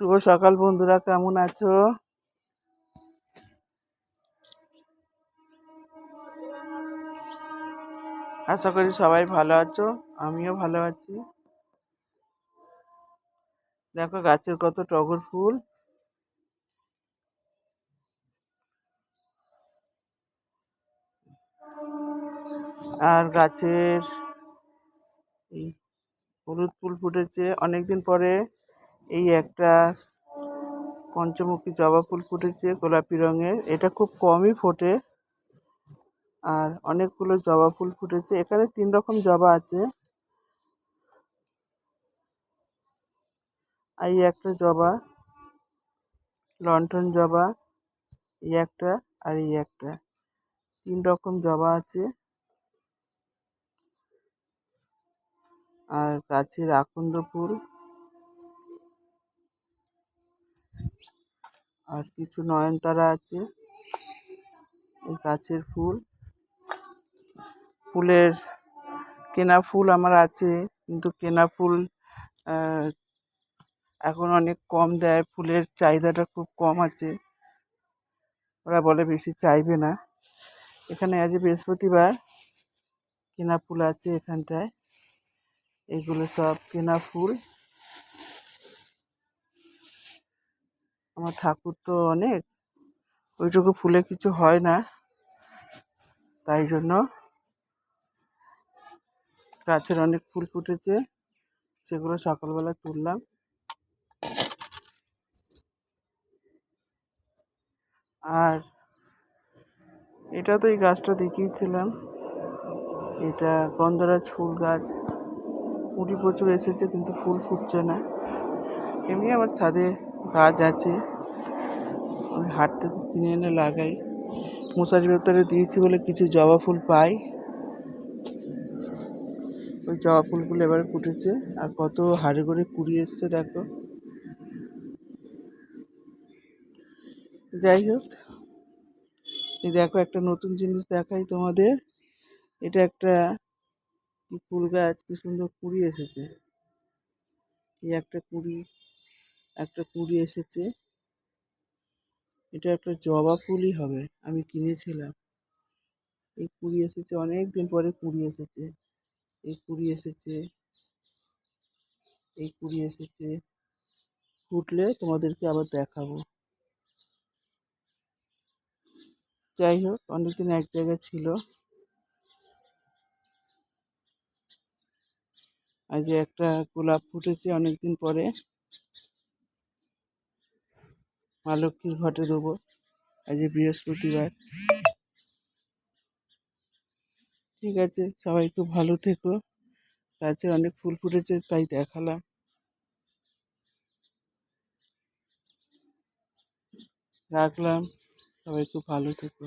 শুভ সকাল বন্ধুরা, কেমন আছো? আশা করি সবাই ভালো আছো, আমিও ভালো আছি। দেখো গাছের কত টগর ফুল। আর গাছের হলুদ ফুল ফুটেছে, অনেকদিন পরে এই একটা পঞ্চমুখী জবা ফুল ফুটেছে গোলাপি রঙের। এটা খুব কমই ফোটে আর অনেকগুলো জবা ফুল ফুটেছে। এখানে তিন রকম জবা আছে। আর এই একটা জবা লন্ঠন জবা, এই একটা আর এই একটা। তিন রকম জবা আছে। আর গাছের আকন্দ ফুল। আর কিছু নয়নতারা আছে। এই গাছের ফুল। ফুলের কেনা ফুল আমার আছে, কিন্তু কেনা ফুল এখন অনেক কম দেয়। ফুলের চাহিদাটা খুব কম আছে। ওরা বলে বেশি চাইবে না। এখানে আজ বৃহস্পতিবার। কেনা ফুল আছে এখানটায়। এগুলো সব কেনা ফুল। আমার ঠাকুর তো অনেক। ওইটুকু ফুলে কিছু হয় না। তাই জন্য গাছের অনেক ফুল ফুটেছে, সেগুলো সকালবেলা তুললাম। আর এটা তো এই গাছটা দেখিয়েছিলাম। এটা গন্ধরাজ ফুল গাছ। কুড়ি প্রচুর এসেছে, কিন্তু ফুল ফুটছে না। এমনি আমার ছাদে গাছ আছে। আমি হাট থেকে কিনে এনে লাগাই। মশারি ভেতরে দিয়েছি বলে কিছু জবা ফুল পাই। ওই জবা ফুলগুলো এবারে ফুটেছে। আর কত হাড়ে করে কুড়ি এসছে, দেখো। যাই হোক, এই দেখো একটা নতুন জিনিস দেখাই তোমাদের। এটা একটা ফুল গাছ, কি সুন্দর কুড়ি এসেছে। এই একটা কুড়ি একটা কুড়ি এসেছে। এটা একটা জবা ফুলই হবে, আমি কিনেছিলাম। এই কুড়ি এসেছে অনেক দিন পরে কুড়ি এসেছে। এই কুড়ি এসেছে, এই কুড়ি এসেছে। ফুটলে তোমাদেরকে আবার দেখাবো। যাই হোক, অনেকদিন এক জায়গায় ছিল। আজ একটা গোলাপ ফুটেছে অনেকদিন পরে। মা লক্ষ্মীর ঘটে দেবো? আজ বৃহস্পতিবার। ঠিক আছে, সবাই খুব ভালো থেকো। গাছে অনেক ফুল ফুটেছে, তাই দেখালাম। রাখলাম, সবাই খুব ভালো থেকো।